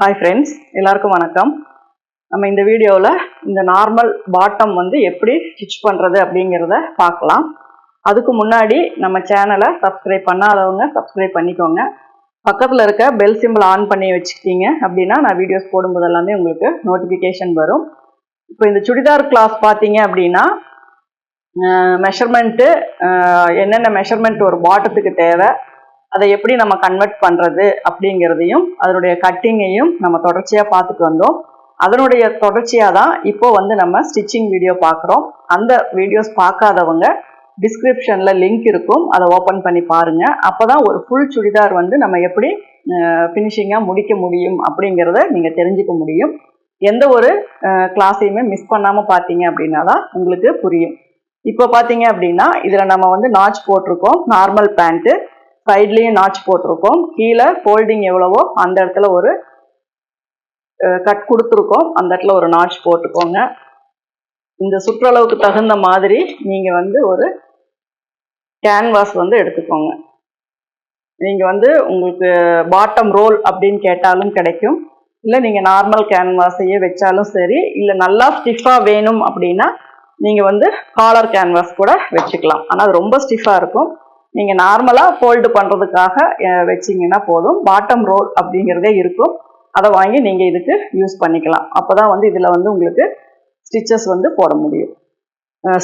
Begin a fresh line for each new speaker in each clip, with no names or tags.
Hi friends எல்லாருக்கும் வணக்கம். நம்ம இந்த வீடியோவில் இந்த நார்மல் பாட்டம் வந்து எப்படி ஸ்டிச் பண்ணுறது அப்படிங்கிறத பார்க்கலாம். அதுக்கு முன்னாடி நம்ம சேனலை சப்ஸ்கிரைப் பண்ணாதவங்க சப்ஸ்கிரைப் பண்ணிக்கோங்க. பக்கத்தில் இருக்க பெல் சிம்பிள் ஆன் பண்ணி வச்சுக்கிட்டீங்க அப்படின்னா நான் வீடியோஸ் போடும்போது எல்லாமே உங்களுக்கு நோட்டிஃபிகேஷன் வரும். இப்போ இந்த சுடிதார் கிளாஸ் பார்த்தீங்க அப்படின்னா மெஷர்மெண்ட்டு என்னென்ன மெஷர்மெண்ட் ஒரு பாட்டத்துக்கு தேவை? அதை எப்படி நம்ம கன்வெர்ட் பண்ணுறது அப்படிங்கிறதையும் அதனுடைய கட்டிங்கையும் நம்ம தொடர்ச்சியாக பார்த்துட்டு வந்தோம். அதனுடைய தொடர்ச்சியாக தான் இப்போ வந்து நம்ம ஸ்டிச்சிங் வீடியோ பார்க்குறோம். அந்த வீடியோஸ் பார்க்காதவங்க டிஸ்கிரிப்ஷனில் லிங்க் இருக்கும். அதை ஓப்பன் பண்ணி பாருங்கள் அப்போ தான் ஒரு ஃபுல் சுடிதார் வந்து நம்ம எப்படி ஃபினிஷிங்காக முடிக்க முடியும் அப்படிங்கிறத நீங்கள் தெரிஞ்சுக்க முடியும். எந்த ஒரு கிளாஸையுமே மிஸ் பண்ணாமல் பார்த்தீங்க அப்படின்னா தான் உங்களுக்கு புரியும். இப்போ பார்த்தீங்க அப்படின்னா இதில் நம்ம வந்து நாச் போட்டிருக்கோம். நார்மல் பேண்ட்டு சைட்லேயும் நாச் போட்டிருக்கோம். கீழே ஃபோல்டிங் எவ்வளவோ அந்த இடத்துல ஒரு கட் கொடுத்துருக்கோம். அந்த இடத்துல ஒரு நாச் போட்டுக்கோங்க. இந்த சுற்றளவுக்கு தகுந்த மாதிரி நீங்கள் வந்து ஒரு கேன்வாஸ் வந்து எடுத்துக்கோங்க. நீங்கள் வந்து உங்களுக்கு பாட்டம் ரோல் அப்படின்னு கேட்டாலும் கிடைக்கும். இல்லை நீங்கள் நார்மல் கேன்வாஸையே வச்சாலும் சரி இல்லை நல்லா ஸ்டிஃபாக வேணும் அப்படின்னா நீங்கள் வந்து காலர் கேன்வாஸ் கூட வச்சுக்கலாம். ஆனால் அது ரொம்ப ஸ்டிஃபாக இருக்கும். நீங்கள் நார்மலாக ஃபோல்டு பண்ணுறதுக்காக வச்சிங்கன்னா போதும். பாட்டம் ரோல் அப்படிங்கிறதே இருக்கும். அதை வாங்கி நீங்கள் இதுக்கு யூஸ் பண்ணிக்கலாம். அப்போ தான் வந்து இதில் வந்து உங்களுக்கு ஸ்டிச்சஸ் வந்து போட முடியும்.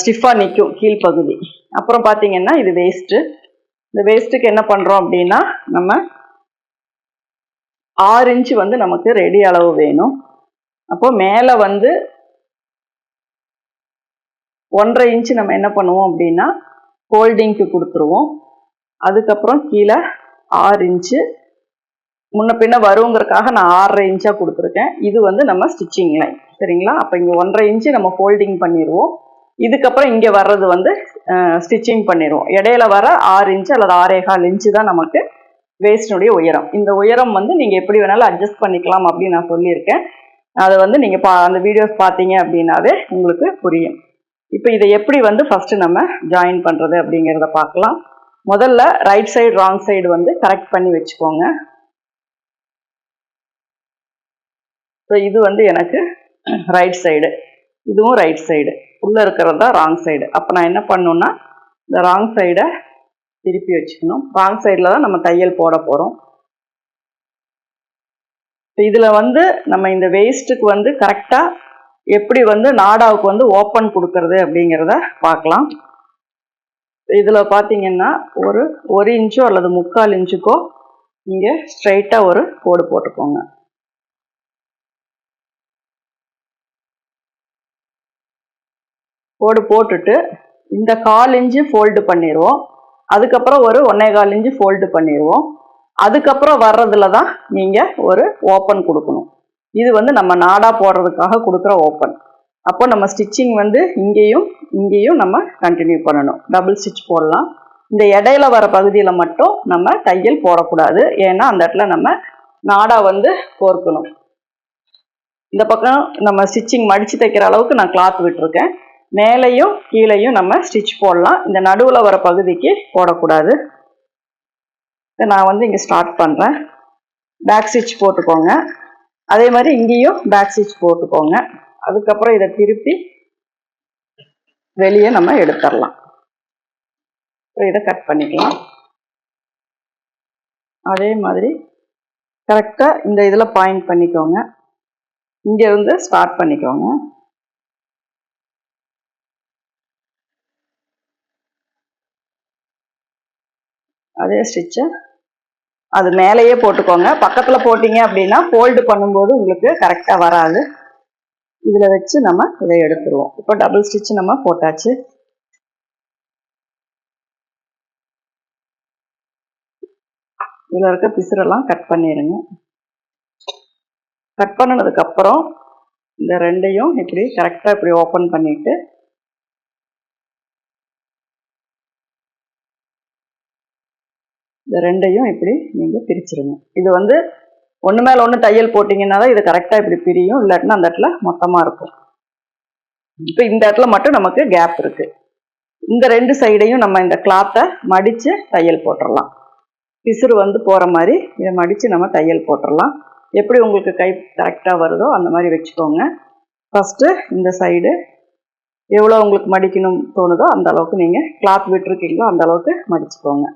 ஸ்டிஃபாக நிற்கும் கீழ்ப்பகுதி அப்புறம் பார்த்தீங்கன்னா இது வேஸ்ட்டு இந்த வேஸ்ட்டுக்கு என்ன பண்ணுறோம் அப்படின்னா நம்ம ஆறு இன்ச்சு வந்து நமக்கு ரெடி அளவு வேணும். அப்போ மேலே வந்து ஒன்றரை இன்ச்சு நம்ம என்ன பண்ணுவோம் அப்படின்னா ஃபோல்டிங்க்கு கொடுத்துருவோம். அதுக்கப்புறம் கீழே ஆறு இன்ச்சு முன்ன பின்ன வருங்கிறதுக்காக நான் ஆறரை இன்ச்சாக கொடுத்துருக்கேன். இது வந்து நம்ம ஸ்டிச்சிங் லைன் சரிங்களா? அப்போ இங்கே ஒன்றரை இன்ச்சு நம்ம ஃபோல்டிங் பண்ணிடுவோம் இதுக்கப்புறம் இங்கே வர்றது வந்து ஸ்டிச்சிங் பண்ணிடுவோம் இடையில வர ஆறு இன்ச்சு அல்லது ஆறே கால் இன்ச்சு தான் நமக்கு வேஸ்டினுடைய உயரம். இந்த உயரம் வந்து நீங்கள் எப்படி வேணாலும் அட்ஜஸ்ட் பண்ணிக்கலாம் அப்படின்னு நான் சொல்லியிருக்கேன். அதை வந்து நீங்கள் பா அந்த வீடியோஸ் பார்த்தீங்க அப்படின்னாவே உங்களுக்கு புரியும். இப்போ இதை எப்படி வந்து ஃபஸ்ட்டு நம்ம ஜாயின் பண்ணுறது அப்படிங்கிறத பார்க்கலாம். முதல்ல ரைட் சைடு ராங் சைடு வந்து கரெக்ட் பண்ணி வச்சுக்கோங்க. ஸோ இது வந்து எனக்கு ரைட் சைடு இதுவும் ரைட் சைடு உள்ளே இருக்கிறது தான் ராங் சைடு அப்போ நான் என்ன பண்ணுன்னா இந்த ராங் சைடை திருப்பி வச்சுக்கணும். ராங் சைடில் தான் நம்ம தையல் போட போகிறோம் இதில் வந்து நம்ம இந்த வேஸ்ட்டுக்கு வந்து கரெக்டாக எப்படி வந்து நாடாவுக்கு வந்து ஓப்பன் கொடுக்கறது அப்படிங்கிறத பார்க்கலாம். இதில் பார்த்தீங்கன்னா ஒரு ஒரு இன்ச்சோ அல்லது முக்கால் இன்ச்சுக்கோ நீங்கள் ஸ்ட்ரைட்டாக ஒரு கோடு போட்டுக்கோங்க கோடு போட்டுட்டு இந்த கால் இன்ச்சு ஃபோல்டு பண்ணிடுவோம் அதுக்கப்புறம் ஒரு ஒன்னே கால் இன்ச்சு ஃபோல்டு பண்ணிடுவோம் அதுக்கப்புறம் வர்றதுல தான் நீங்கள் ஒரு ஓப்பன் கொடுக்கணும். இது வந்து நம்ம நாடா போடுறதுக்காக கொடுக்குற ஓப்பன் அப்போ நம்ம ஸ்டிச்சிங் வந்து இங்கேயும் இங்கேயும் நம்ம கண்டினியூ பண்ணணும். டபுள் ஸ்டிச் போடலாம். இந்த இடையில வர பகுதியில் மட்டும் நம்ம தையல் போடக்கூடாது. ஏன்னா அந்த இடத்துல நம்ம நாடா வந்து கோர்க்கணும் இந்த பக்கம் நம்ம ஸ்டிச்சிங் மடித்து தைக்கிற அளவுக்கு நான் கிளாத் விட்டுருக்கேன். மேலேயும் கீழேயும் நம்ம ஸ்டிச் போடலாம். இந்த நடுவில் வர பகுதிக்கு போடக்கூடாது. நான் வந்து இங்கே ஸ்டார்ட் பண்ணுறேன் பேக் ஸ்டிச் போட்டுக்கோங்க. அதே மாதிரி இங்கேயும் பேக் ஸ்டிச் போட்டுக்கோங்க. அதுக்கப்புறம் இதை திருப்பி வெளியே நம்ம எடுத்துடலாம். இதை கட் பண்ணிக்கலாம். அதே மாதிரி கரெக்டாக இந்த இதில் பாயிண்ட் பண்ணிக்கோங்க. இங்கேருந்து ஸ்டார்ட் பண்ணிக்கோங்க. அதே ஸ்டிச்சை அது மேலேயே போட்டுக்கோங்க. பக்கத்தில் போட்டிங்க அப்படின்னா ஃபோல்டு பண்ணும்போது உங்களுக்கு கரெக்டாக வராது. இதில் வச்சு நம்ம இதை எடுத்துருவோம். இப்போ டபுள் ஸ்டிச் நம்ம போட்டாச்சு. இதில் இருக்க பிசுரெல்லாம் கட் பண்ணிடுங்க கட் பண்ணினதுக்கப்புறம் இந்த ரெண்டையும் இப்படி கரெக்டாக இப்படி ஓப்பன் பண்ணிவிட்டு இந்த ரெண்டையும் இப்படி நீங்கள் பிரிச்சிருங்க. இது வந்து ஒன்று மேலே ஒன்று தையல் போட்டிங்கன்னா தான் இது கரெக்டாக இப்படி பிரியும். இல்லாட்டினா அந்த இடத்துல மொத்தமாக இருக்கும். இப்போ இந்த இடத்துல மட்டும் நமக்கு கேப் இருக்குது இந்த ரெண்டு சைடையும் நம்ம இந்த கிளாத்தை மடித்து தையல் போட்டுடலாம் பிசுறு வந்து போகிற மாதிரி இதை மடித்து நம்ம தையல் போட்டுடலாம் எப்படி உங்களுக்கு கை கரெக்டாக வருதோ அந்த மாதிரி வச்சுக்கோங்க. ஃபஸ்ட்டு இந்த சைடு எவ்வளோ உங்களுக்கு மடிக்கணும் தோணுதோ அந்த அளவுக்கு நீங்கள் கிளாத் விட்டுருக்கீங்களோ அந்த அளவுக்கு மடிச்சுக்கோங்க.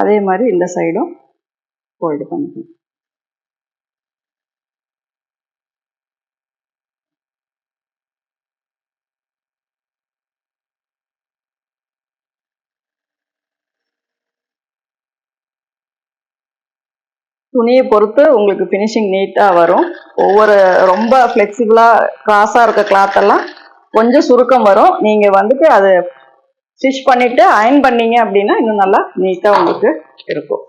அதே மாதிரி இந்த சைடும் ஃபோல்டு பண்ணிக்கணும். துணியை பொறுத்து உங்களுக்கு ஃபினிஷிங் நீட்டாக வரும். ஒவ்வொரு ரொம்ப ஃப்ளெக்சிபிளாக க்ராஸாக இருக்க கிளாத்தெல்லாம் கொஞ்சம் சுருக்கம் வரும். நீங்கள் வந்துட்டு அது ஸ்டிச் பண்ணிவிட்டு அயன் பண்ணீங்க அப்படின்னா இன்னும் நல்லா நீட்டாக உங்களுக்கு இருக்கும்.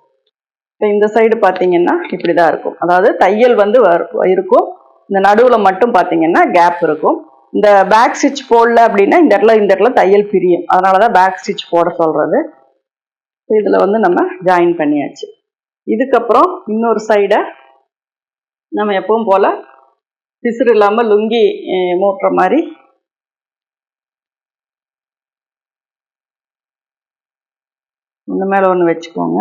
இப்போ இந்த சைடு பார்த்தீங்கன்னா இப்படி தான் இருக்கும். அதாவது தையல் வந்து இருக்கும். இந்த நடுவில் மட்டும் பார்த்தீங்கன்னா கேப் இருக்கும். இந்த பேக் ஸ்டிச் போடல அப்படின்னா இந்த இடத்துல இந்த இடத்துல தையல் பிரியும். அதனால தான் பேக் ஸ்டிச் போட சொல்கிறது இதில் வந்து நம்ம ஜாயின் பண்ணியாச்சு. இதுக்கப்புறம் இன்னொரு சைடை நம்ம எப்பவும் போல் பிசுறு இல்லாமல் லுங்கி மூட்டுற மாதிரி ஒன்று மேலே ஒன்று வச்சுக்கோங்க.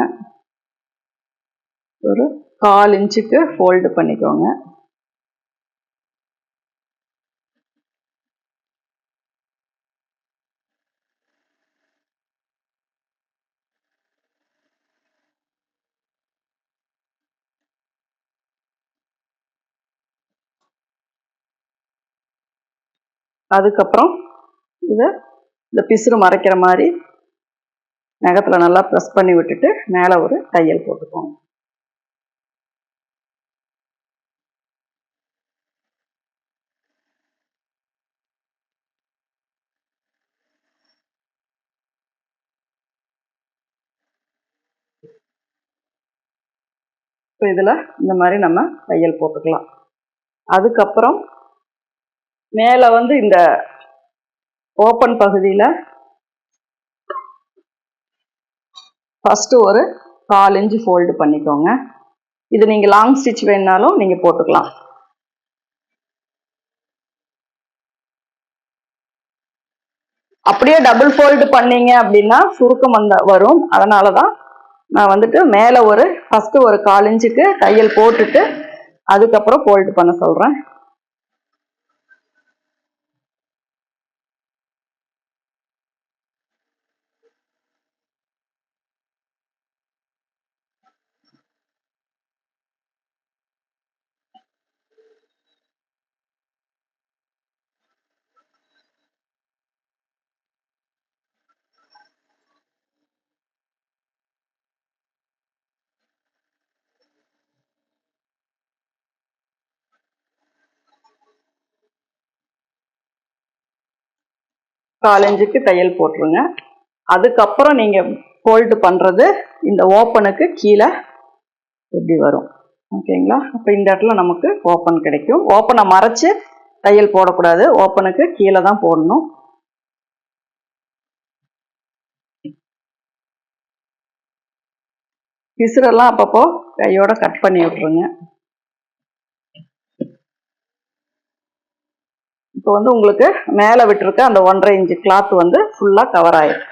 ஒரு கால் இன்ச்சுக்கு ஃபோல்டு பண்ணிக்கோங்க. அதுக்கப்புறம் இதை இந்த பிசுறு மறைக்கிற மாதிரி நகத்தில் நல்லா ப்ரெஸ் பண்ணி விட்டுட்டு மேலே ஒரு தையல் போட்டுப்போம் இப்போ இதில் இந்த மாதிரி நம்ம தையல் போட்டுக்கலாம். அதுக்கப்புறம் மேலே வந்து இந்த ஓப்பன் பகுதியில் ஃபஸ்ட்டு ஒரு கால் இன்ச்சு ஃபோல்டு பண்ணிக்கோங்க. இது நீங்கள் லாங் ஸ்டிச் வேணாலும் நீங்கள் போட்டுக்கலாம். அப்படியே டபுள் ஃபோல்டு பண்ணீங்க அப்படின்னா சுருக்கம் வந்த வரும். அதனால தான் நான் வந்துட்டு மேலே ஒரு ஃபஸ்ட்டு ஒரு கால் இன்ச்சுக்கு தையல் போட்டுட்டு அதுக்கப்புறம் ஃபோல்டு பண்ண சொல்கிறேன் காலஞ்சுக்கு தையல் போட்டுருங்க. அதுக்கப்புறம் நீங்கள் ஃபோல்டு பண்ணுறது இந்த ஓப்பனுக்கு கீழே இப்படி வரும். ஓகேங்களா அப்போ இந்த இடத்துல நமக்கு ஓப்பன் கிடைக்கும். ஓப்பனை மறைச்சு தையல் போடக்கூடாது. ஓப்பனுக்கு கீழே தான் போடணும். பிசுரெல்லாம் அப்பப்போ கையோட கட் பண்ணி விட்ருங்க இப்போ வந்து உங்களுக்கு மேலே விட்டுருக்க அந்த ஒன்றரை இன்ச்சு கிளாத் வந்து ஃபுல்லாக கவர் ஆயிடும்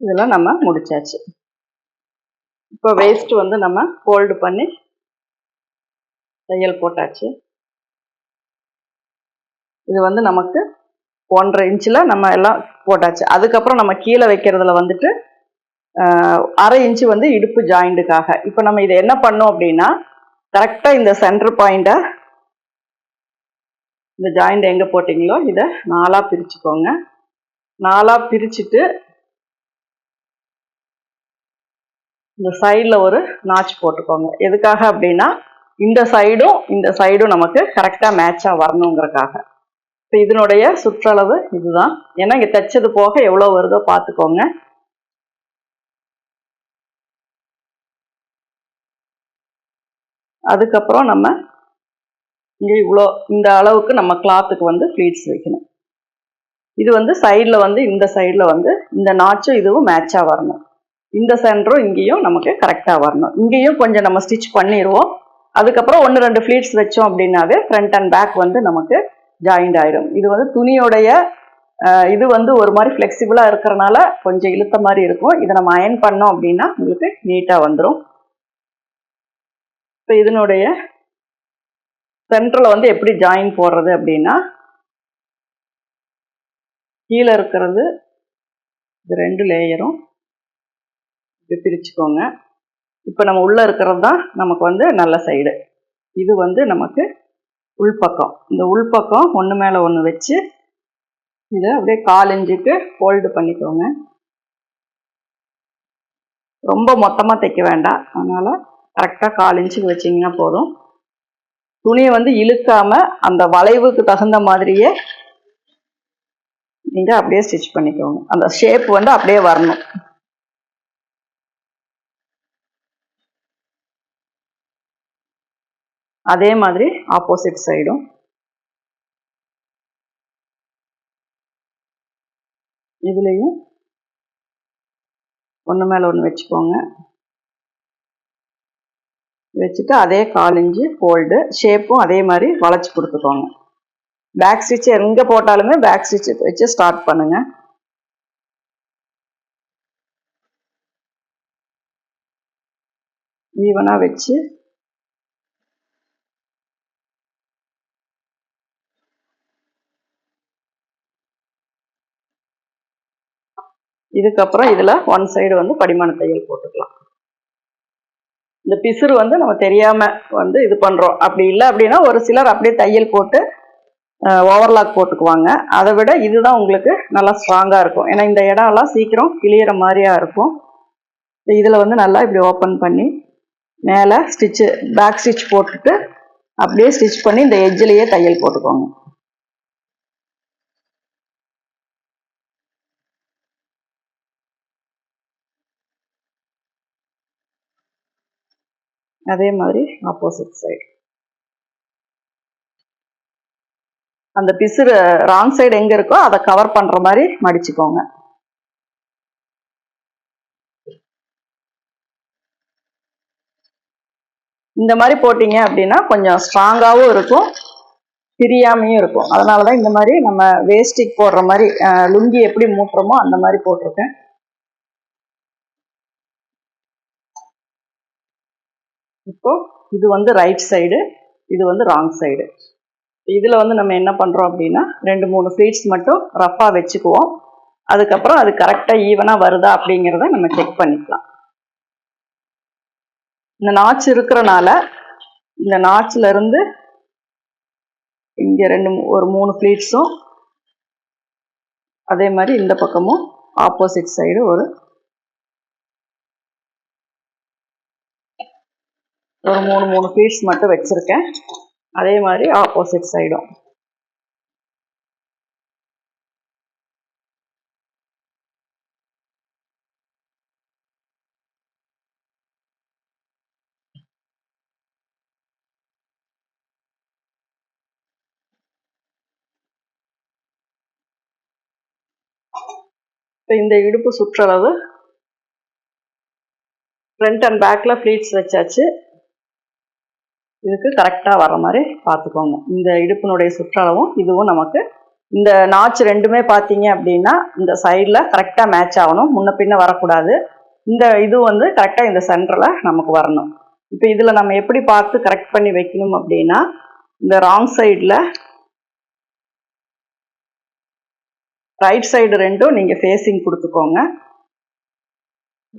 இதெல்லாம் நம்ம முடிச்சாச்சு. இப்போ வேஸ்ட் வந்து நம்ம ஃபோல்டு பண்ணி தையல் போட்டாச்சு. இது வந்து நமக்கு ஒன்றரை இன்ச்சில் நம்ம எல்லாம் போட்டாச்சு. அதுக்கப்புறம் நம்ம கீழே வைக்கிறதுல வந்துட்டு அரை இன்ச்சு வந்து இடுப்பு ஜாயிண்ட்டுக்காக. இப்போ நம்ம இதை என்ன பண்ணோம் அப்படின்னா கரெக்டாக இந்த சென்டர் பாயிண்ட்டை இந்த ஜாயிண்ட் எங்கே போட்டிங்களோ இதை நாலாக பிரிச்சுக்கோங்க. நாலாக பிரிச்சுட்டு இந்த சைடில் ஒரு நாச் போட்டுக்கோங்க. எதுக்காக அப்படின்னா இந்த சைடும் இந்த சைடும் நமக்கு கரெக்டாக மேட்சாக வரணுங்கிறக்காக. இப்போ இதனுடைய சுற்றளவு இதுதான். ஏன்னா இங்கே தைச்சது போக எவ்வளோ வருதோ பார்த்துக்கோங்க அதுக்கப்புறம் நம்ம இங்கே இவ்வளோ இந்த அளவுக்கு நம்ம கிளாத்துக்கு வந்து ஃப்ளீட்ஸ் வைக்கணும். இது வந்து சைடில் வந்து இந்த சைடில் வந்து இந்த நாச்சும் இதுவும் மேட்சாக வரணும். இந்த சென்டரும் இங்கேயும் நமக்கு கரெக்டாக வரணும். இங்கேயும் கொஞ்சம் நம்ம ஸ்டிச் பண்ணிடுவோம் அதுக்கப்புறம் ஒன்று ரெண்டு ஃப்ளீட்ஸ் வச்சோம் அப்படின்னாவே ஃப்ரண்ட் அண்ட் பேக் வந்து நமக்கு ஜாயிண்ட் ஆயிடும் இது வந்து துணியோடைய இது வந்து ஒரு மாதிரி ஃப்ளெக்சிபிளாக இருக்கிறனால கொஞ்சம் இழுத்த மாதிரி இருக்கும். இதை நம்ம அயன் பண்ணோம் அப்படின்னா உங்களுக்கு நீட்டாக வந்துடும் இப்போ இதனுடைய சென்டரில் வந்து எப்படி ஜாயின் போடுறது அப்படின்னா கீழே இருக்கிறது இது ரெண்டு லேயரும் இப்படி பிரிச்சுக்கோங்க. இப்போ நம்ம உள்ளே இருக்கிறது தான் நமக்கு வந்து நல்ல சைடு இது வந்து நமக்கு உள்பக்கம். இந்த உள்பக்கம் ஒன்று மேலே ஒன்று வச்சு இதை அப்படியே கால் ஃபோல்டு பண்ணிக்கோங்க. ரொம்ப மொத்தமாக தைக்க வேண்டாம். அதனால் கரெக்டாக கால் வச்சிங்கன்னா போதும். துணியை வந்து இழுக்காமல் அந்த வளைவுக்கு தகுந்த மாதிரியே நீங்கள் அப்படியே ஸ்டிச் பண்ணிக்கோங்க. அந்த ஷேப் வந்து அப்படியே வரணும். அதே மாதிரி ஆப்போசிட் சைடும் இதுலேயும் ஒன்று மேலே ஒன்று வச்சுக்கோங்க. வச்சுட்டு அதே காலிஞ்சு ஃபோல்டு ஷேப்பும் அதே மாதிரி வளைச்சி கொடுத்துக்கோங்க. பேக் ஸ்டிச் எங்கே போட்டாலுமே பேக் ஸ்டிச் வச்சு ஸ்டார்ட் பண்ணுங்கள் ஈவனாக வச்சு இதுக்கப்புறம் இதில் ஒன் சைடு வந்து படிமான தையல் போட்டுக்கலாம். இந்த பிசுறு வந்து நம்ம தெரியாமல் வந்து இது பண்ணுறோம் அப்படி இல்லை அப்படின்னா ஒரு சிலர் அப்படியே தையல் போட்டு ஓவர்லாக் போட்டுக்குவாங்க. அதை விட இதுதான் உங்களுக்கு நல்லா ஸ்ட்ராங்காக இருக்கும். ஏன்னா இந்த இடம்லாம் சீக்கிரம் கிளியிற மாதிரியா இருக்கும். இதில் வந்து நல்லா இப்படி ஓப்பன் பண்ணி மேலே ஸ்டிச்சு பேக் ஸ்டிச் போட்டுட்டு அப்படியே ஸ்டிச் பண்ணி இந்த எஜ்ஜிலேயே தையல் போட்டுக்கோங்க. அதே மாதிரி ஆப்போசிட் சைடு அந்த பிசுறு ராங் சைடு எங்கே இருக்கோ அதை கவர் பண்ணுற மாதிரி மடிச்சுக்கோங்க. இந்த மாதிரி போட்டிங்க அப்படின்னா கொஞ்சம் ஸ்ட்ராங்காகவும் இருக்கும் பிரியாமையும் இருக்கும். அதனால தான் இந்த மாதிரி நம்ம வேஸ்டிக் போடுற மாதிரி லுங்கி எப்படி மூட்டுறோமோ அந்த மாதிரி போட்டிருக்கேன். இப்போ இது வந்து ரைட் சைடு இது வந்து ராங் சைடு இதில் வந்து நம்ம என்ன பண்ணுறோம் அப்படின்னா ரெண்டு மூணு ஃப்ளீட்ஸ் மட்டும் ரஃப்பாக வச்சுக்குவோம். அதுக்கப்புறம் அது கரெக்டாக ஈவனாக வருதா அப்படிங்கிறத நம்ம செக் பண்ணிக்கலாம். இந்த நாச்சு இருக்கிறனால இந்த நாச்சிலருந்து இங்கே ரெண்டு மூ- ஒரு மூணு ஃப்ளீட்ஸும் அதே மாதிரி இந்த பக்கமும் ஆப்போசிட் சைடு ஒரு ஒரு மூணு மூணு பீஸ் மட்டும் வச்சுருக்கேன். அதே மாதிரி ஆப்போசிட் சைடும் இப்போ இந்த இடுப்பு சுற்றளவு ஃப்ரண்ட் அண்ட் பேக்கில் ஃப்ளீட்ஸ் வச்சாச்சு. இதுக்கு கரெக்டாக வர மாதிரி பார்த்துக்கோங்க. இந்த இடுப்பினுடைய சுற்றளவும் இதுவும் நமக்கு இந்த நாச்சு ரெண்டுமே பார்த்தீங்க அப்படின்னா இந்த சைடில் கரெக்டாக மேட்ச் ஆகணும். முன்ன பின்ன வரக்கூடாது. இந்த இது வந்து கரெக்டாக இந்த சென்டரில் நமக்கு வரணும். இப்போ இதில் நம்ம எப்படி பார்த்து கரெக்ட் பண்ணி வைக்கணும் அப்படின்னா இந்த ராங் சைடில் ரைட் சைடு ரெண்டும் நீங்கள் ஃபேஸிங் கொடுத்துக்கோங்க.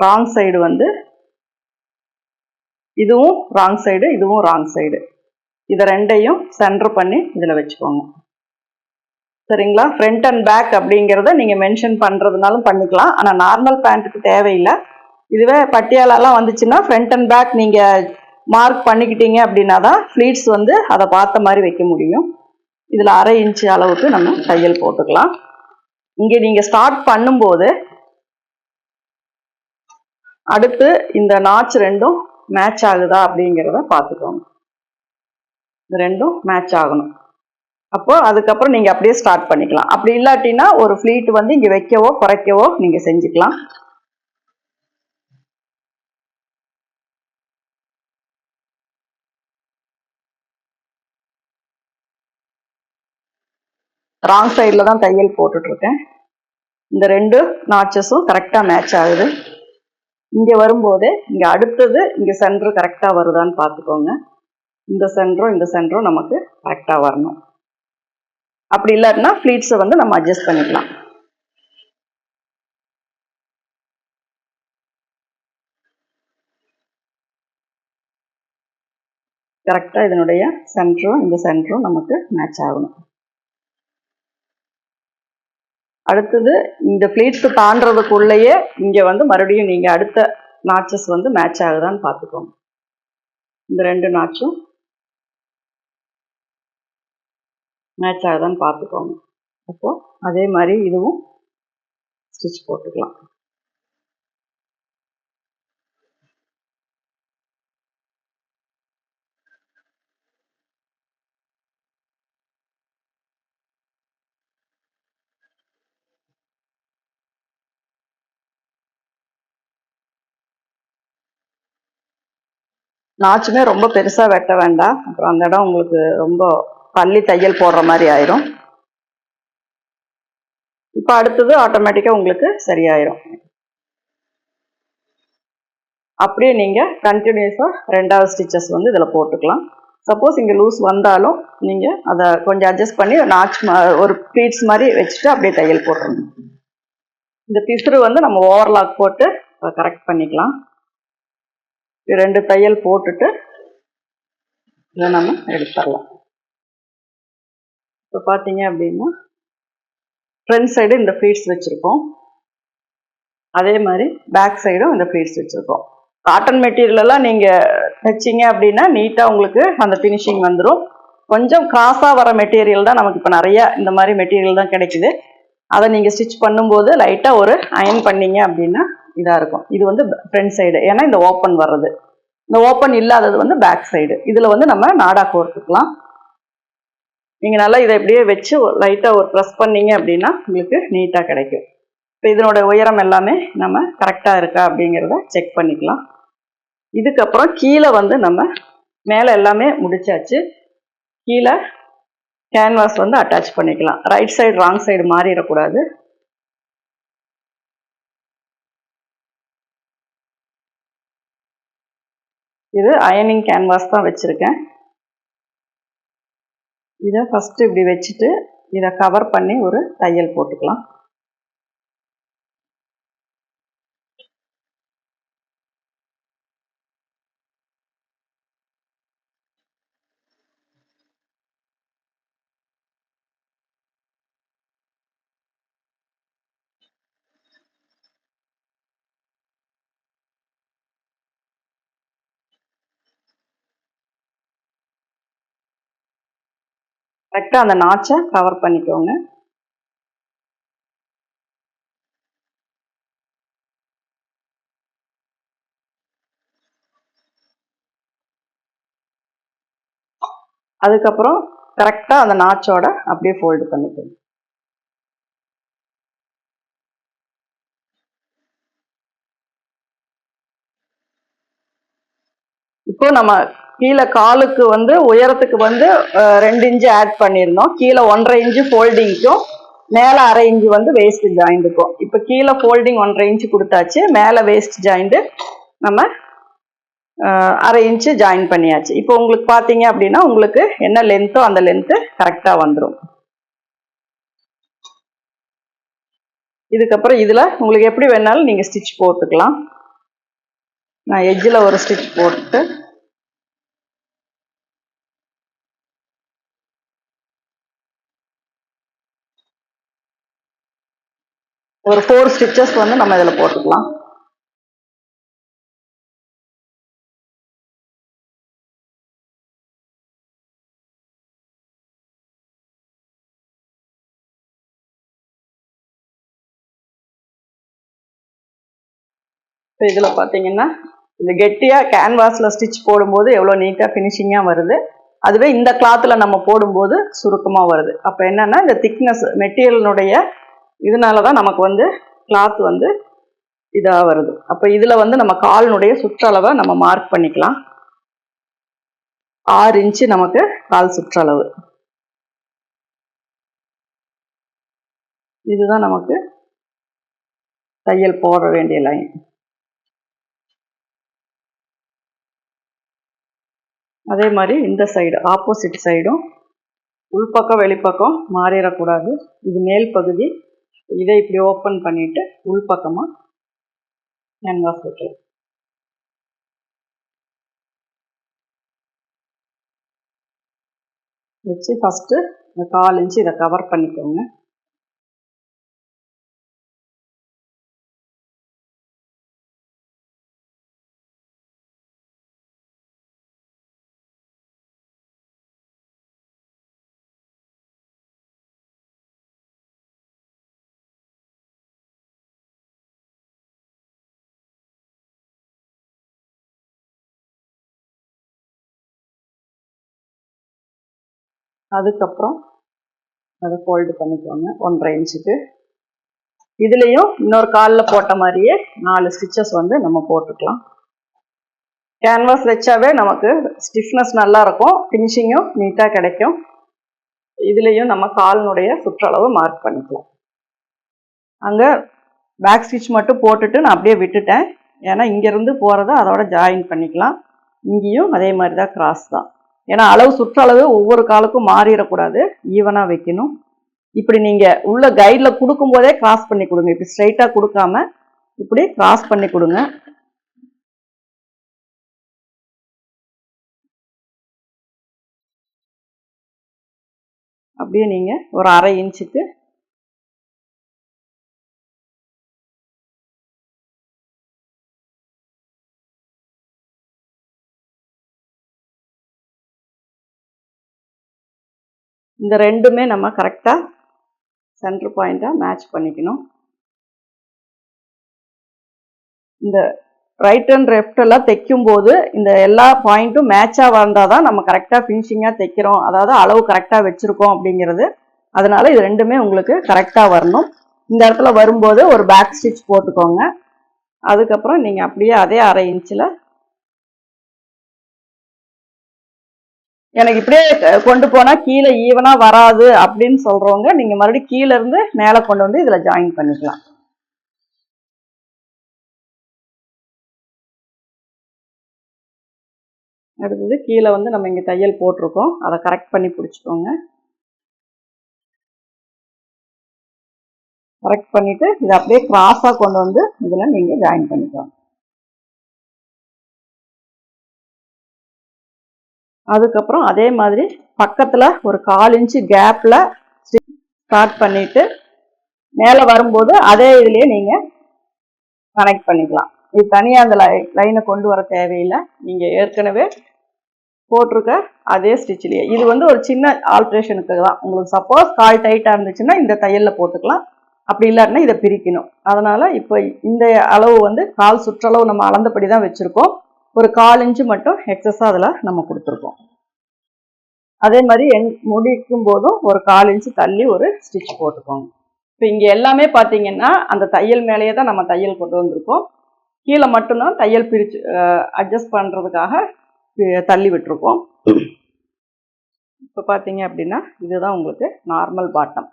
ராங் சைடு வந்து இதுவும் ராங் சைடு இதுவும் ராங் சைடு இதை ரெண்டையும் சென்டர் பண்ணி இதில் வச்சுக்கோங்க. சரிங்களா? ஃப்ரண்ட் அண்ட் பேக் அப்படிங்கிறத நீங்கள் மென்ஷன் பண்ணுறதுனாலும் பண்ணிக்கலாம். ஆனால் நார்மல் பேண்ட்டுக்கு தேவையில்லை. இதுவே பட்டியாலெல்லாம் வந்துச்சுன்னா ஃப்ரண்ட் அண்ட் பேக் நீங்கள் மார்க் பண்ணிக்கிட்டீங்க அப்படின்னா தான் ஃப்ளீட்ஸ் வந்து அதை பார்த்த மாதிரி வைக்க முடியும். இதில் அரை இன்ச்சு அளவுக்கு நம்ம தையல் போட்டுக்கலாம். இங்கே நீங்கள் ஸ்டார்ட் பண்ணும்போது அடுத்து இந்த நாச் ரெண்டும் மேட்ச் ஆகுதா அப்படிங்கிறத பார்த்துக்கோங்க. இந்த ரெண்டும் மேட்ச் ஆகணும். அப்போ அதுக்கப்புறம் நீங்கள் அப்படியே ஸ்டார்ட் பண்ணிக்கலாம். அப்படி இல்லாட்டினா ஒரு ஃப்ளீட் வந்து இங்கே வைக்கவோ குறைக்கவோ நீங்கள் செஞ்சுக்கலாம். ராங் சைடில் தான் தையல் போட்டுட்ருக்கேன் இந்த ரெண்டு நாச்சஸும் கரெக்டாக மேட்ச் ஆகுது. இங்கே வரும்போது இங்கே அடுத்தது இங்கே சென்ட்ரு கரெக்டாக வருதான்னு பார்த்துக்கோங்க. இந்த சென்ட்ரும் இந்த சென்டரும் நமக்கு கரெக்டாக வரணும். அப்படி இல்லாட்டினா ஃப்ளீட்ஸை வந்து நம்ம அட்ஜஸ்ட் பண்ணிக்கலாம். கரெக்டாக இதனுடைய சென்டரும் இந்த சென்டரும் நமக்கு மேட்ச் ஆகணும். அடுத்தது இந்த ஃப்ளீட்ஸ் தாண்டதுக்குள்ளேயே இங்கே வந்து மறுபடியும் நீங்கள் அடுத்த நாச்சஸ் வந்து மேட்ச் ஆகுதான்னு பார்த்துக்கோங்க. இந்த ரெண்டு நாச்சும் மேட்ச் ஆகுதான்னு பார்த்துக்கோங்க. அப்போது அதே மாதிரி இதுவும் ஸ்டிச் போட்டுக்கலாம். நாச்சுமே ரொம்ப பெருசாக வெட்ட வேண்டாம். அப்புறம் அந்த இடம் உங்களுக்கு ரொம்ப பள்ளி தையல் போடுற மாதிரி ஆயிரும். இப்போ அடுத்தது ஆட்டோமேட்டிக்காக உங்களுக்கு சரியாயிரும். அப்படியே நீங்கள் கண்டினியூஸாக ரெண்டாவது ஸ்டிச்சஸ் வந்து இதில் போட்டுக்கலாம். சப்போஸ் இங்கே லூஸ் வந்தாலும் நீங்கள் அதை கொஞ்சம் அட்ஜஸ்ட் பண்ணி நாச் ஒரு பீட்ஸ் மாதிரி வச்சுட்டு அப்படியே தையல் போட்டுருங்க இந்த பிசுறு வந்து நம்ம ஓவர்லாக் போட்டு கரெக்ட் பண்ணிக்கலாம். ரெண்டு தையல் போட்டுட்டு இதை நம்ம எடுத்துடலாம். இப்போ பார்த்தீங்க அப்படின்னா ஃப்ரண்ட் சைடு இந்த ஃப்ளீட்ஸ் வச்சுருக்கோம். அதே மாதிரி பேக் சைடும் இந்த ஃப்ளீட்ஸ் வச்சுருக்கோம். காட்டன் மெட்டீரியலெல்லாம் நீங்கள் தைச்சிங்க அப்படின்னா நீட்டாக உங்களுக்கு அந்த ஃபினிஷிங் வந்துடும் கொஞ்சம் கிராஸாக வர மெட்டீரியல் தான் நமக்கு இப்போ நிறையா இந்த மாதிரி மெட்டீரியல் தான் கிடைக்குது. அதை நீங்கள் ஸ்டிச் பண்ணும்போது லைட்டாக ஒரு அயன் பண்ணிங்க அப்படின்னா இதாக இருக்கும். இது வந்து ஃப்ரண்ட் சைடு ஏன்னா இந்த ஓப்பன் வர்றது. இந்த ஓப்பன் இல்லாதது வந்து பேக் சைடு இதில் வந்து நம்ம நாடா கோர்த்துக்கலாம் நீங்கள் நல்லா இதை இப்படியே வச்சு லைட்டாக ஒரு ப்ரெஸ் பண்ணீங்க அப்படின்னா உங்களுக்கு நீட்டாக கிடைக்கும். இப்போ இதனோட உயரம் எல்லாமே நம்ம கரெக்டாக இருக்கா அப்படிங்கிறத செக் பண்ணிக்கலாம். இதுக்கப்புறம் கீழே வந்து நம்ம மேலே எல்லாமே முடிச்சாச்சு. கீழே கேன்வாஸ் வந்து அட்டாச் பண்ணிக்கலாம். ரைட் சைடு ராங் சைடு மாறிடக்கூடாது. இது அயனிங் கேன்வாஸ் தான் வச்சுருக்கேன். இதை ஃபஸ்ட்டு இப்படி வச்சுட்டு இதை கவர் பண்ணி ஒரு தையல் போட்டுக்கலாம். கரெக்டாக அந்த நாச்சை கவர் பண்ணிக்கோங்க. அதுக்கப்புறம் கரெக்டாக அந்த நாச்சோட அப்படியே ஃபோல்டு பண்ணிக்கோங்க. இப்போ நம்ம கீழே காலுக்கு வந்து உயரத்துக்கு வந்து ரெண்டு இன்ச்சு ஆட் பண்ணியிருந்தோம் கீழே ஒன்றரை இன்ச்சு ஃபோல்டிங்க்கும் மேலே அரை இன்ச்சு வந்து வேஸ்ட் ஜாயிண்ட்டுக்கும் இப்போ கீழே ஃபோல்டிங் ஒன்றரை இன்ச்சு கொடுத்தாச்சு. மேலே வேஸ்ட் ஜாயிண்ட்டு நம்ம அரை இன்ச்சு ஜாயின் பண்ணியாச்சு. இப்போ உங்களுக்கு பார்த்தீங்க அப்படின்னா உங்களுக்கு என்ன லென்த்தோ அந்த லென்த்து கரெக்டாக வந்துடும் இதுக்கப்புறம் இதில் உங்களுக்கு எப்படி வேணாலும் நீங்கள் ஸ்டிச் போட்டுக்கலாம். நான் எஜ்ஜில் ஒரு ஸ்டிச் போட்டு ஒரு ஃபோர் ஸ்டிச்சஸ் வந்து நம்ம இதில் போட்டுக்கலாம். இப்போ இதில் பார்த்தீங்கன்னா இந்த கெட்டியாக கேன்வாஸில் ஸ்டிச் போடும்போது எவ்வளோ நீட்டாக ஃபினிஷிங்காக வருது. அதுவே இந்த கிளாத்தில் நம்ம போடும்போது சுருக்கமாக வருது. அப்போ என்னென்னா இந்த திக்னஸ் மெட்டீரியலினுடைய இதனால தான் நமக்கு வந்து கிளாத் வந்து இதாக வருது அப்போ இதில் வந்து நம்ம காலினுடைய சுற்றளவை நம்ம மார்க் பண்ணிக்கலாம். ஆறு இன்ச்சு நமக்கு கால் சுற்றளவு. இதுதான் நமக்கு தையல் போட வேண்டிய லைன் அதே மாதிரி இந்த சைடு ஆப்போசிட் சைடும் உள்பக்கம் வெளிப்பக்கம் மாறிடக்கூடாது. இது மேல் பகுதி இதை இப்படி ஓப்பன் பண்ணிவிட்டு உள்பக்கமாக கேன்வாஸ் வைக்கலாம் வச்சு ஃபஸ்ட்டு இந்த கால் இன்ச்சு இதை கவர் பண்ணிக்கோங்க. அதுக்கப்புறம் அதை ஃபோல்டு பண்ணிக்கோங்க ஒன்றரை இன்ச்சுக்கு. இதுலேயும் இன்னொரு காலில் போட்ட மாதிரியே நாலு ஸ்டிச்சஸ் வந்து நம்ம போட்டுக்கலாம். கேன்வாஸ் வச்சாவே நமக்கு ஸ்டிஃப்னஸ் நல்லாயிருக்கும் ஃபினிஷிங்கும் நீட்டாக கிடைக்கும். இதுலேயும் நம்ம காலினுடைய சுற்றளவு மார்க் பண்ணிக்கலாம். அங்கே பேக் ஸ்டிச் மட்டும் போட்டுட்டு நான் அப்படியே விட்டுட்டேன். ஏன்னா இங்கேருந்து போகிறத அதோட ஜாயின் பண்ணிக்கலாம். இங்கேயும் அதே மாதிரி தான் கிராஸ் தான். ஏன்னா அளவு சுற்றளவு ஒவ்வொரு காலுக்கும் மாறிடக்கூடாது. ஈவனாக வைக்கணும். இப்படி நீங்கள் உள்ள கைடில் கொடுக்கும்போதே கிராஸ் பண்ணி கொடுங்க. இப்படி ஸ்ட்ரைட்டாக கொடுக்காம இப்படி கிராஸ் பண்ணி கொடுங்க. அப்படியே நீங்கள் ஒரு அரை இன்ச்சுக்கு இந்த ரெண்டுமே நம்ம கரெக்டாக சென்டர் பாயிண்ட்டாக மேட்ச் பண்ணிக்கணும். இந்த ரைட் அண்ட் லெஃப்ட் எல்லாம் தைக்கும் போது இந்த எல்லா பாயிண்ட்டும் மேட்சாக வந்தால் தான் நம்ம கரெக்டாக ஃபினிஷிங்காக தைக்கிறோம். அதாவது அளவு கரெக்டாக வச்சுருக்கோம் அப்படிங்கிறது. அதனால் இது ரெண்டுமே உங்களுக்கு கரெக்டாக வரணும். இந்த இடத்துல வரும்போது ஒரு பேக் ஸ்டிச் போட்டுக்கோங்க. அதுக்கப்புறம் நீங்கள் அப்படியே அதே அரை இன்ச்சில் எனக்கு இப்படியே கொண்டு போனால் கீழே ஈவனாக வராது அப்படின்னு சொல்கிறவங்க நீங்கள் மறுபடியும் கீழேருந்து மேலே கொண்டு வந்து இதில் ஜாயின் பண்ணிக்கலாம். அடுத்தது கீழே வந்து நம்ம இங்கே தையல் போட்டிருக்கோம். அதை கரெக்ட் பண்ணி பிடிச்சிக்கோங்க. கரெக்ட் பண்ணிவிட்டு இதை அப்படியே க்ராஸாக கொண்டு வந்து இதில் நீங்கள் ஜாயின் பண்ணிக்கலாம். அதுக்கப்புறம் அதே மாதிரி பக்கத்தில் ஒரு கால் இன்ச்சு கேப்பில் ஸ்டார்ட் பண்ணிவிட்டு மேலே வரும்போது அதே இதுலேயே நீங்கள் கனெக்ட் பண்ணிக்கலாம். இது தனியாக அந்த லை லைனை கொண்டு வர தேவையில்லை. நீங்கள் ஏற்கனவே போட்டிருக்க அதே ஸ்டிச்சிலேயே இது வந்து ஒரு சின்ன ஆல்ட்ரேஷனுக்கு தான். உங்களுக்கு சப்போஸ் கால் டைட்டாக இருந்துச்சுன்னா இந்த தையலில் போட்டுக்கலாம். அப்படி இல்லாட்டினா இதை பிரிக்கணும். அதனால் இப்போ இந்த அளவு வந்து கால் சுற்றளவு நம்ம அளந்தபடி தான் வச்சுருக்கோம். ஒரு கால் இன்ச்சு மட்டும் எக்ஸஸாக அதில் நம்ம கொடுத்துருக்கோம். அதே மாதிரி என் முடிக்கும் போதும் ஒரு கால் இன்ச்சு தள்ளி ஒரு ஸ்டிச் போட்டுக்கோங்க. இப்போ இங்கே எல்லாமே பார்த்தீங்கன்னா அந்த தையல் மேலேயே தான் நம்ம தையல் கொண்டு வந்திருக்கோம். கீழே மட்டும்தான் தையல் பிரித்து அட்ஜஸ்ட் பண்ணுறதுக்காக தள்ளி விட்டுருக்கோம். இப்போ பார்த்தீங்க அப்படின்னா இதுதான் உங்களுக்கு நார்மல் பாட்டம்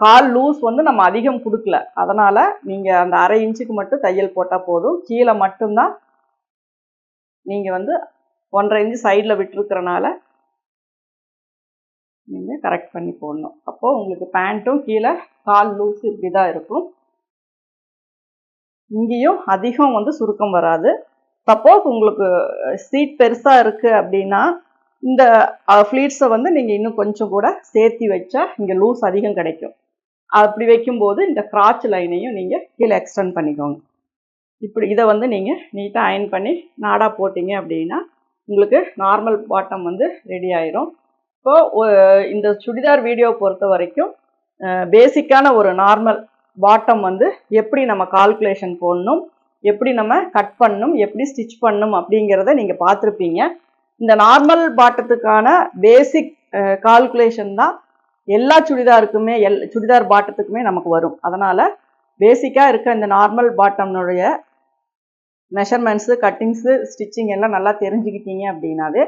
கால் லூஸ் வந்து நம்ம அதிகம் கொடுக்கல. அதனால் நீங்கள் அந்த அரை இன்ச்சுக்கு மட்டும் தையல் போட்டால் போதும். கீழே மட்டும்தான் நீங்கள் வந்து ஒன்றரை இன்ச்சு சைடில் விட்டுருக்கிறனால நீங்கள் கரெக்ட் பண்ணி போடணும். அப்போது உங்களுக்கு பேண்ட்டும் கீழே கால் லூஸ் இப்படி தான் இருக்கும். இங்கேயும் அதிகம் வந்து சுருக்கம் வராது. சப்போஸ் உங்களுக்கு சீட் பெருசாக இருக்குது அப்படின்னா இந்த ஃப்ளீட்ஸை வந்து நீங்கள் இன்னும் கொஞ்சம் கூட சேர்த்தி வச்சா இங்கே லூஸ் அதிகம் கிடைக்கும். அப்படி வைக்கும்போது இந்த கிராச் லைனையும் நீங்கள் கீழே எக்ஸ்டெண்ட் பண்ணிக்கோங்க. இப்படி இதை வந்து நீங்கள் நீட்டாக அயன் பண்ணி நாடாக போட்டிங்க அப்படின்னா உங்களுக்கு நார்மல் பாட்டம் வந்து ரெடி ஆயிரும். இப்போது இந்த சுடிதார் வீடியோ பொறுத்த வரைக்கும் பேசிக்கான ஒரு நார்மல் பாட்டம் வந்து எப்படி நம்ம கால்குலேஷன் போடணும் எப்படி நம்ம கட் பண்ணணும் எப்படி ஸ்டிச் பண்ணணும் அப்படிங்கிறத நீங்கள் பார்த்துருப்பீங்க. இந்த நார்மல் பாட்டத்துக்கான பேசிக் கால்குலேஷன் தான் எல்லா சுடிதாருக்குமே எல் சுடிதார் பாட்டத்துக்குமே நமக்கு வரும். அதனால் பேசிக்காக இருக்க இந்த நார்மல் பாட்டம்னுடைய மெஷர்மெண்ட்ஸு கட்டிங்ஸு ஸ்டிச்சிங் எல்லாம் நல்லா தெரிஞ்சுக்கிட்டீங்க அப்படின்னாவே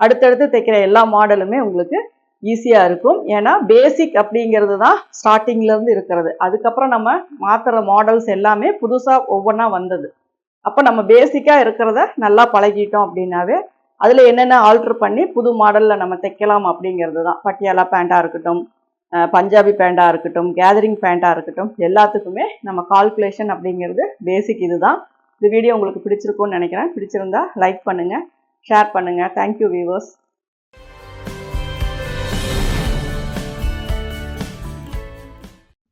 அடுத்தடுத்து தைக்கிற எல்லா மாடலுமே உங்களுக்கு ஈஸியாக இருக்கும். ஏன்னா பேசிக் அப்படிங்கிறது தான் ஸ்டார்டிங்லேருந்து இருக்கிறது. அதுக்கப்புறம் நம்ம மாற்றுற மாடல்ஸ் எல்லாமே புதுசாக ஒவ்வொன்றா வந்தது. அப்போ நம்ம பேசிக்காக இருக்கிறத நல்லா பழகிட்டோம் அப்படின்னாவே அதில் என்னென்ன ஆல்ட்ரு பண்ணி புது மாடலில் நம்ம தைக்கலாம் அப்படிங்கிறது தான். பட்டியாலா பேண்ட்டாக இருக்கட்டும் பஞ்சாபி பேண்டாக இருக்கட்டும் கேதரிங் பேண்ட்டாக இருக்கட்டும் எல்லாத்துக்குமே நம்ம கால்குலேஷன் அப்படிங்கிறது பேசிக் இதுதான். இந்த வீடியோ உங்களுக்கு பிடிச்சிருக்கும்னு நினைக்கிறேன். பிடிச்சிருந்தா லைக் பண்ணுங்கள் ஷேர் பண்ணுங்கள் தேங்க்யூ வியூவர்ஸ்